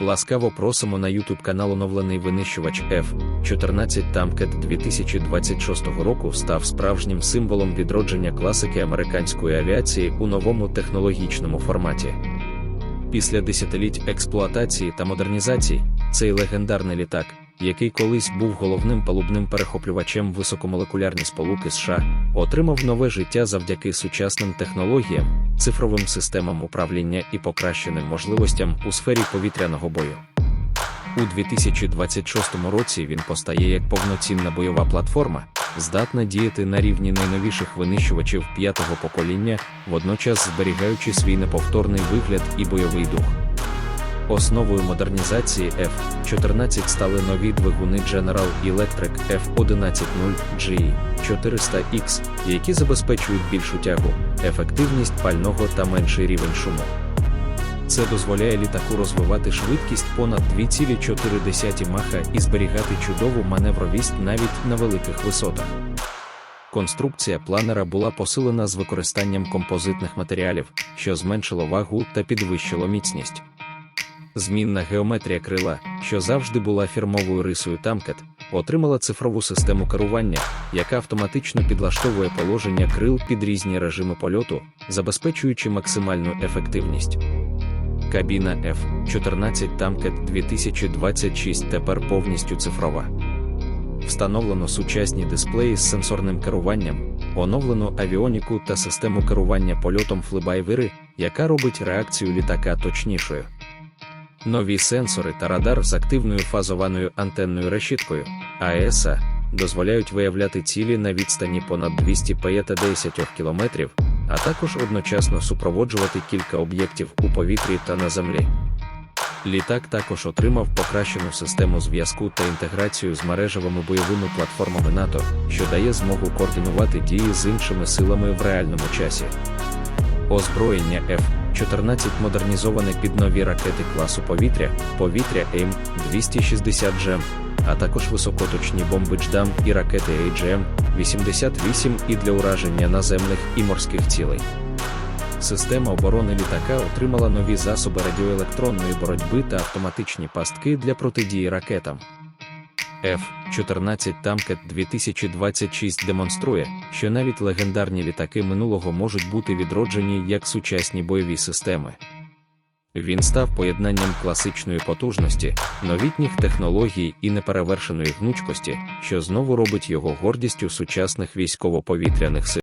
Ласкаво просимо на YouTube канал оновлений винищувач F-14 Tomcat 2026 року став справжнім символом відродження класики американської авіації у новому технологічному форматі. Після десятиліть експлуатації та модернізації цей легендарний літак, який колись був головним палубним перехоплювачем високомолекулярні сполуки США, отримав нове життя завдяки сучасним технологіям, цифровим системам управління і покращеним можливостям у сфері повітряного бою. У 2026 році він постає як повноцінна бойова платформа, здатна діяти на рівні найновіших винищувачів п'ятого покоління, водночас зберігаючи свій неповторний вигляд і бойовий дух. Основою модернізації F-14 стали нові двигуни General Electric F-110G 400X, які забезпечують більшу тягу, ефективність пального та менший рівень шуму. Це дозволяє літаку розвивати швидкість понад 2,4 маха і зберігати чудову маневровість навіть на великих висотах. Конструкція планера була посилена з використанням композитних матеріалів, що зменшило вагу та підвищило міцність. Змінна геометрія крила, що завжди була фірмовою рисою Тамкет, отримала цифрову систему керування, яка автоматично підлаштовує положення крил під різні режими польоту, забезпечуючи максимальну ефективність. Кабіна F-14 Tomcat 2026 тепер повністю цифрова. Встановлено сучасні дисплеї з сенсорним керуванням, оновлено авіоніку та систему керування польотом флибайвери, яка робить реакцію літака точнішою. Нові сенсори та радар з активною фазованою антенною решіткою АЕСА дозволяють виявляти цілі на відстані понад 250 км, а також одночасно супроводжувати кілька об'єктів у повітрі та на землі. Літак також отримав покращену систему зв'язку та інтеграцію з мережевими бойовими платформами НАТО, що дає змогу координувати дії з іншими силами в реальному часі. Озброєння F-14 модернізоване під нові ракети класу повітря, повітря АIM-260 а також високоточні бомби JDAM і ракети AGM-88 і для ураження наземних і морських цілей. Система оборони літака отримала нові засоби радіоелектронної боротьби та автоматичні пастки для протидії ракетам. F-14 Tomcat 2026 демонструє, що навіть легендарні літаки минулого можуть бути відроджені як сучасні бойові системи. Він став поєднанням класичної потужності, новітніх технологій і неперевершеної гнучкості, що знову робить його гордістю сучасних військово-повітряних сил.